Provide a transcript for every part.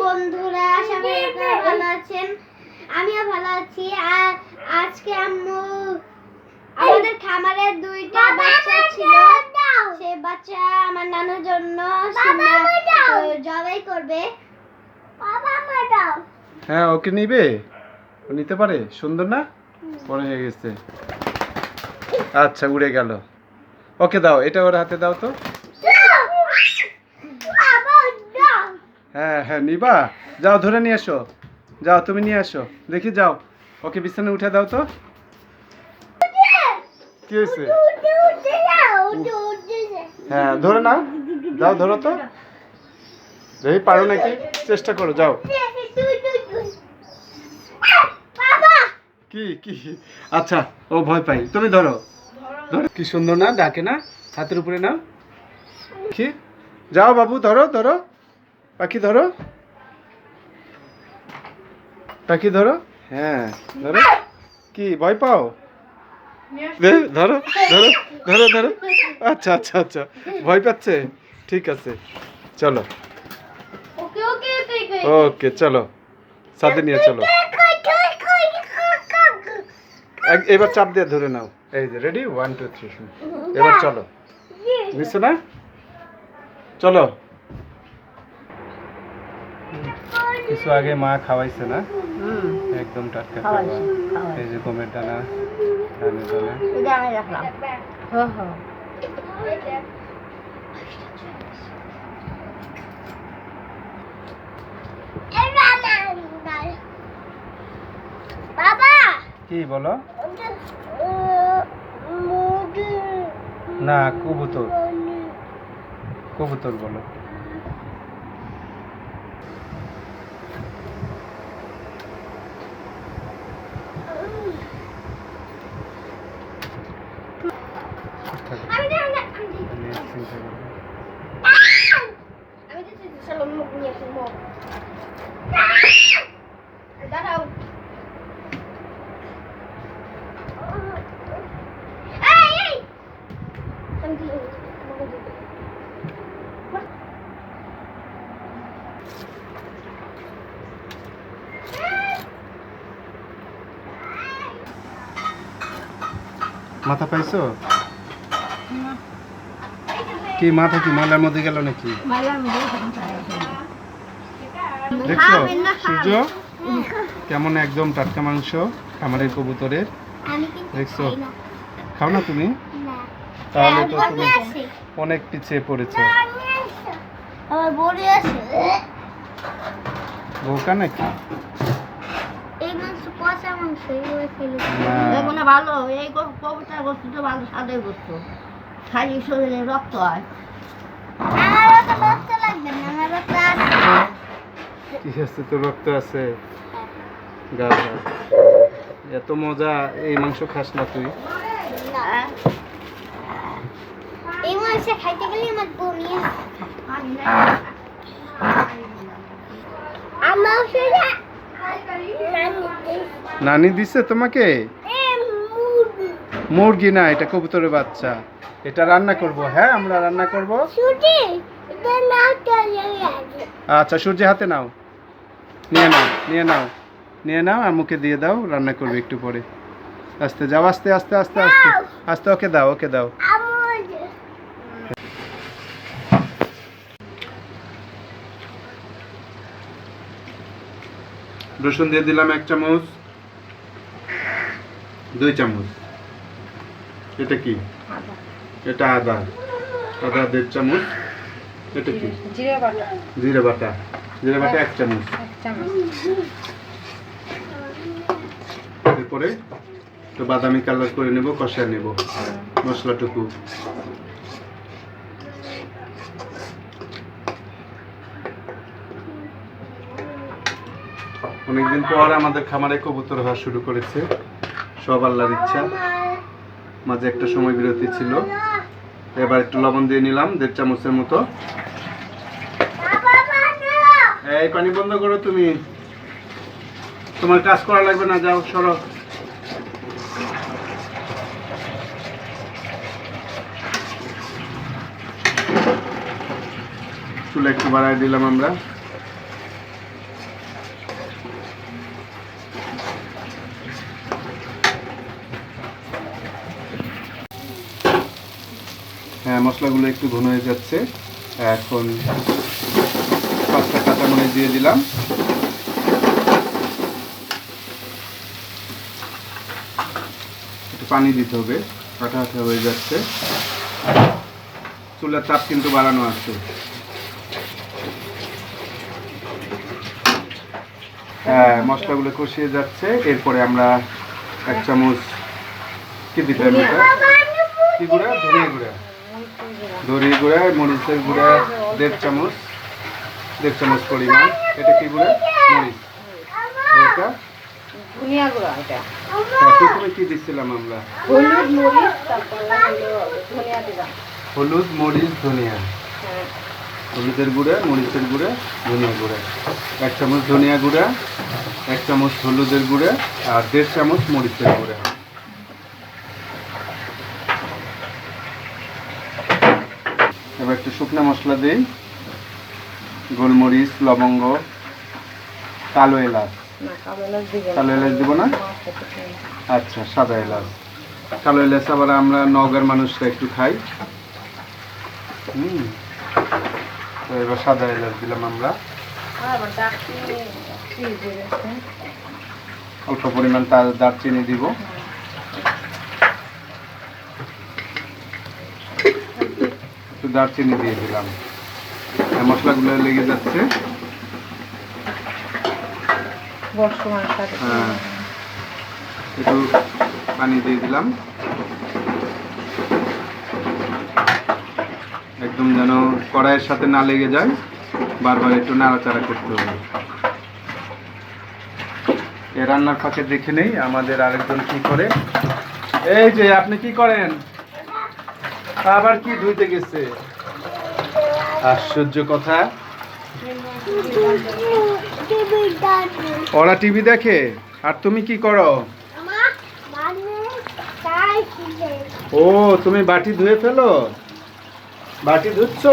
বন্ধুরা আশা করি আপনারা ভালো আছেন। আমিও ভালো আছি। আর আজকে আম্মু আমাদের খামারে দুইটা বাচ্চা ছিল। সে বাচ্চা আমার নানুর জন্য জবাই করবে। হ্যাঁ ওকে নিবে? ও নিতে পারে? সুন্দর না? বড় হয়ে গেছে। আচ্ছা উড়ে গেল। ওকে দাও এটা ওর হাতে দাও তো। হ্যাঁ হ্যাঁ নিবা। যাও ধরে নিয়ে এসো। যাও তুমি নিয়ে আসো দেখি যাও। ওকে বিছানে উঠে দাও তো। কি হয়েছে? হ্যাঁ ধরে নাও। যাও ধরো তো। দেখি পারো নাকি? চেষ্টা করো যাও। কি কি? আচ্ছা ও ভয় পাই তুমি ধরো। ধরো। কি সুন্দর না ডাকে না? হাতের উপরে নাও। কি? যাও বাবু ধরো ধরো। পাখি ধরো। পাখি ধরো। হ্যাঁ। ধরো। কি ভয় পাও? দে, ধরো ধরো ধরো ধরো। আচ্ছা আচ্ছা আচ্ছা। ভয় পাচ্ছে? ঠিক আছে। চলো। ওকে ওকে ওকে ওকে। চলো। সাথে নিয়ে চলো। এক- এবার চাপ দিয়ে ধরে নাও। এই যে রেডি ওয়ান টু থ্রি এবার চলো। নিচ্ছ না? চলো। কিছু আগে মা খাওয়াইছে না? একদম টাটকা খাবার। এই যে গমের দানা ধানের দানা বাবা কি বলো? না কবুতর। কবুতর বলো আমি জানি না, আমি জানি আমি চিন্তা করব। না। আমি তো চিন্তা করলাম মুখ নিয়ে আসি, মুখ। দাঁড়াও। এই, এই। আমি দিই, তোমাকে দিই। মাথা পাইছো? কি মাথা কি ময়লার মধ্যে গেল নাকি? দেখছ? সূর্য কেমন একদম টাটকা মাংস খামারের কবুতরের? দেখছ? খাও না তুমি? তাহলে তো হ্যাঁ, তুমি বড়ি আছে। অনেক পিছিয়ে পড়েছো। বোকা নাকি? এগুলো ভালো এই কবিতার বস্তু তো ভালো স্বাদের বস্তু খালি শরীরে রক্ত হয়। আমারও তো রক্ত লাগবে না আমারও তো আছে। কি আছে তো রক্ত আছে? গা গা। এত মজা এই মাংস খাস না তুই। এই মাংস খাইতে গেলে আমার বমি। আমার সেটা নানি দিছে তোমাকে? মুরগি না, এটা কবুতরের বাচ্চা। এটা রান্না করব হ্যাঁ? আমরা রান্না করব? আচ্ছা সূর্য হাতে নাও। নিয়ে নাও নিয়ে নাও। নিয়ে নাও আর মুখে দিয়ে দাও, রান্না করবে একটু পরে। আস্তে, যাও, আস্তে আস্তে আস্তে আস্তে। আস্তে, ওকে দাও ওকে দাও আমার রসুন দিয়ে দিলাম এক চামচ। দুই চামচ। এটা কি? এটা আদা। আদা দেড় চামচ। এটা কি? জিরে বাটা। জিরে বাটা। জিরে বাটা এক চামচ। এরপরে তো বাদামি কালার করে নেব কষা নেব মশলাটুকু। অনেকদিন পর আমাদের খামারে কবুতর হওয়া শুরু করেছে। সব আল্লাহর ইচ্ছা। মাঝে একটা সময় বিরতি ছিল। এবার একটু লবণ দিয়ে নিলাম, দেড় চামচের মতো। এই পানি বন্ধ করো তুমি। তোমার কাজ করা লাগবে না, যাও, সরো। চুলা একটু বাড়াই দিলাম আমরা। মশলাগুলো একটু ঘন হয়ে যাচ্ছে। এখন পাঁচটা কাঁচামরিচ দিয়ে দিলাম। একটু পানি দিতে হবে আঠা আঠা হয়ে যাচ্ছে। চুলার তাপ কিন্তু বাড়ানো আছে। হ্যাঁ মশলাগুলো কষিয়ে যাচ্ছে। এরপরে আমরা এক চামচ কি দিতে হবে কি গুঁড়া? ধনিয়া গুঁড়া। ধনিয়া গুঁড়া মরিচের গুঁড়া দেড় চামচ দেড় চামচ পরিমাণ। এটা কি গুঁড়া? মরিচ। এটা? ধনিয়া গুঁড়া এটা। প্রথমে কি দিচ্ছিলাম আমরা? হলুদ মরিচ ধনিয়া দিলাম হলুদ মরিচ ধনিয়া। হ্যাঁ। হলুদের গুঁড়া মরিচের গুঁড়া ধনিয়া গুঁড়া। এক চামচ ধনিয়া গুঁড়া এক চামচ হলুদের গুঁড়া আর দেড় চামচ মরিচের গুঁড়া এবার একটু শুকনো মশলা দিই। গোলমরিচ লবঙ্গ কালো এলাচ। কালো এলাচ দিব না? আচ্ছা সাদা এলাচ। কালো এলাচ আবার আমরা নগর মানুষরা একটু খাই। হুম। তো এবার সাদা এলাচ দিলাম আমরা। দিয়েছে অল্প পরিমাণ দারচিনি দিব। দারচিনি দিয়ে দিলাম। মশলাগুলো লেগে যাচ্ছে। হ্যাঁ। একটু পানি দিয়ে দিলাম। একদম যেন কড়াইয়ের সাথে না লেগে যায় বারবার একটু নাড়াচাড়া করতে হবে। এ রান্নার ফাঁকে দেখে নেই আমাদের আরেকজন কি করে? এই যে আপনি কি করেন? আবার কি ধুইতে গেছে? আশ্চর্য কথা। ওরা টিভি দেখে? আর তুমি কি করো? ও, তুমি বাটি ধুয়ে ফেলো? বাটি ধুচ্ছ?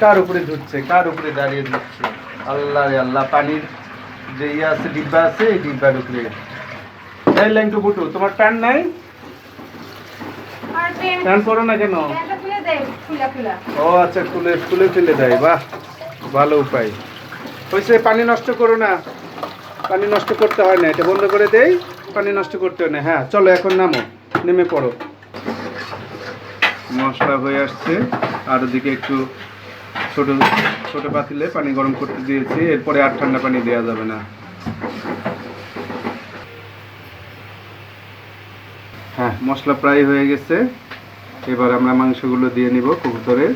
কার উপরে ধুচ্ছে? কার উপরে দাঁড়িয়ে ধুচ্ছে? আল্লাহ আল্লাহ, পানির যে ইয়ে আছে, ডিব্বা আছে, এই ডিব্বার উপরে। তোমার প্যান্ট নাই? প্যান্ট পরো না কেন? ও আচ্ছা খুলে খুলে ফেলে দেয় বাহ ভালো উপায়। হয়েছে পানি নষ্ট করো না। পানি নষ্ট করতে হয় না এটা বন্ধ করে দেই পানি নষ্ট করতে হয় না। হ্যাঁ চলো এখন নামো নেমে পড়ো। মশলা হয়ে আসছে আর ওদিকে একটু ছোট ছোট পাতিলে পানি গরম করতে দিয়েছি এরপরে আর ঠান্ডা পানি দেওয়া যাবে না। মশলা প্রায় হয়ে গেছে। এবার আমরা মাংসগুলো দিয়ে নিব কবুতরের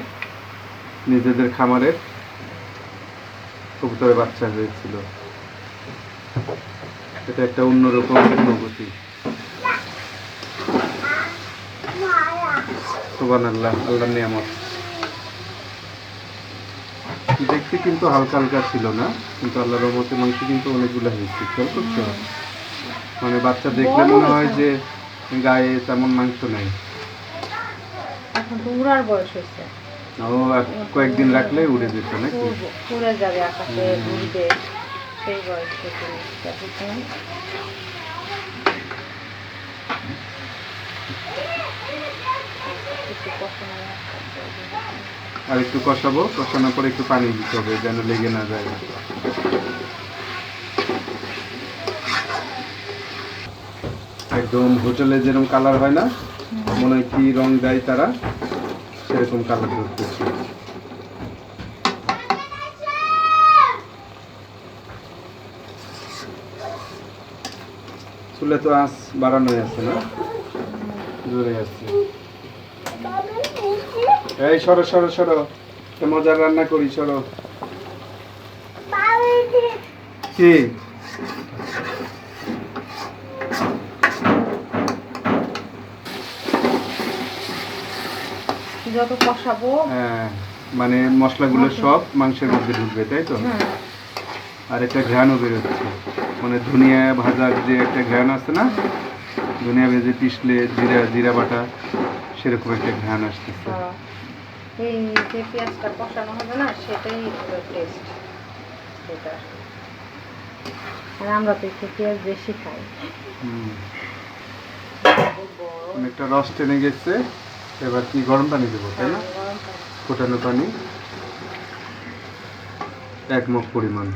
নিজেদের খামারের কবুতরের বাচ্চা হয়েছিল। এটা একটা অন্যরকম অনুভূতি। সুবান আল্লাহ আল্লাহ নিয়ামত। দেখতে কিন্তু হালকা হালকা ছিল না কিন্তু আল্লাহর রহমতে মাংস কিন্তু অনেকগুলো হয়েছে। খেয়াল করছ? মানে বাচ্চা দেখলে মনে হয় যে গায়ে তেমন মাংস নেই। এখন তো উড়ার বয়স হয়েছে। ও আর কয়েকদিন রাখলে উড়ে যেত নাকি? উড়ে যাবে আকাশে উড়বে। সেই বয়স একটু আর একটু কষাবো কষানোর পরে একটু পানি দিতে হবে যেন লেগে না যায়। একদম হোটেলে যেরকম কালার হয় না মনে হয় কি রং দেয় তারা সেরকম কালার ধরতেছে চুলে তো আঁচ বাড়ানোই আছে না? জোরে আছে। এই সরো সরো সরো। মজার রান্না করি সরো। কি? যত কষাবো। হ্যাঁ মানে মশলাগুলো সব মাংসের মধ্যে ঢুকবে তাই তো? আর একটা ঘ্রাণও বেরোচ্ছে। মানে ধনিয়া ভাজার যে একটা ঘ্রাণ আছে না? ধনিয়া ভেজে পিষলে জিরা জিরা বাটা সেরকম একটা ঘ্রাণ আসতেছে। হ্যাঁ। এই যে পেঁয়াজটা কষানো হবে না সেটাই টেস্ট সেটা। আর আমরা তো একটু পেঁয়াজ বেশি খাই। অনেকটা রস টেনে গেছে। এবার কি গরম পানি দেবো তাই না? পানি। ফোটানো পানি। এক মগ পরিমাণ।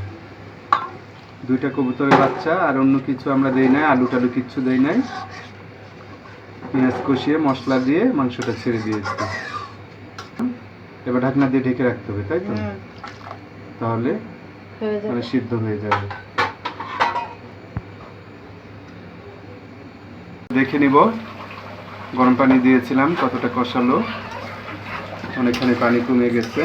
দুইটা কবুতরের বাচ্চা আর অন্য কিছু আমরা দেই নাই আলু টালু কিচ্ছু দেই নাই। পেঁয়াজ কষিয়ে মশলা দিয়ে মাংসটা ছেড়ে দিয়েছি। এবার ঢাকনা দিয়ে ঢেকে রাখতে হবে তাই তো? তাহলে মানে সিদ্ধ হয়ে যাবে। দেখে নিব। গরম পানি দিয়েছিলাম কতটা কষালো। অনেকখানি পানি কমে গেছে।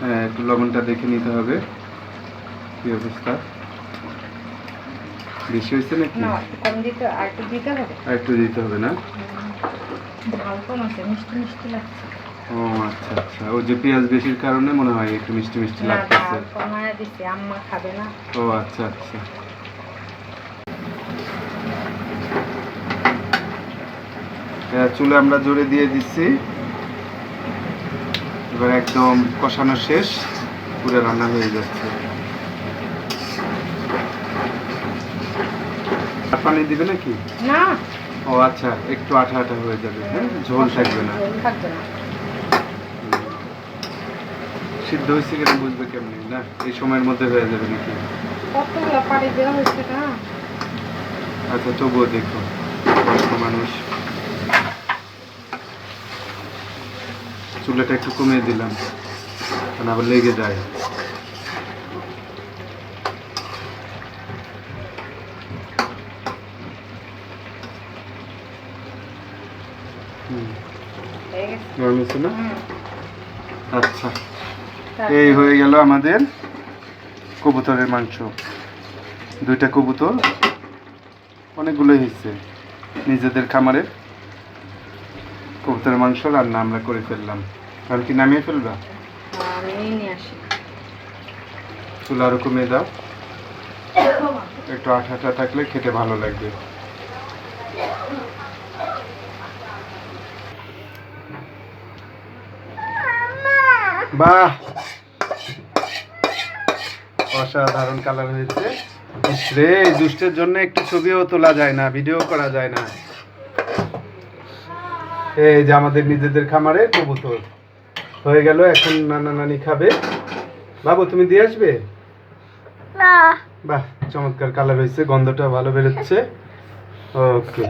হ্যাঁ একটু লবণটা দেখে নিতে হবে। কি অবস্থা? বেশি হয়েছে নাকি? একটু দিতে আর একটু দিতে হবে? না? লাগছে। ও আচ্ছা আচ্ছা। ও যে পেঁয়াজ বেশির কারণে মনে হয় একটু মিষ্টি মিষ্টি লাগতেছে। না। ও আচ্ছা আচ্ছা। চুলে আমরা জোরে দিয়ে দিচ্ছি। এবার একদম কষানো শেষ পুরো রান্না হয়ে যাচ্ছে। পানি দিবে নাকি? না। ও আচ্ছা একটু আঠা আঠা হয়ে যাবে হ্যাঁ? ঝোল থাকবে না। সিদ্ধ হয়েছে কিনা বুঝবে কেমনি না? এই সময়ের মধ্যে হয়ে যাবে নাকি? আচ্ছা তবুও দেখো মানুষ। চুলাটা একটু কমিয়ে দিলাম কারণ আবার লেগে যায়। না? আচ্ছা। এই হয়ে গেল আমাদের কবুতরের মাংস। দুইটা কবুতর অনেকগুলো হয়েছে নিজেদের খামারে। কবুতরের মাংস রান্না আমরা করে ফেললাম। আর কি নামিয়ে ফেলবা? চুলা আরও কমিয়ে দাও। একটু আঠা আঠা থাকলে খেতে ভালো লাগবে। বাহ! অসাধারণ কালার হয়েছে। রে দুষ্টের জন্য একটু ছবিও তোলা যায় না ভিডিও করা যায় না। এই যে আমাদের নিজেদের খামারে কবুতর। হয়ে গেল এখন নানা নানি খাবে। বাবু তুমি দিয়ে আসবে? বাহ চমৎকার কালার হয়েছে গন্ধটা ভালো বেরোচ্ছে। ওকে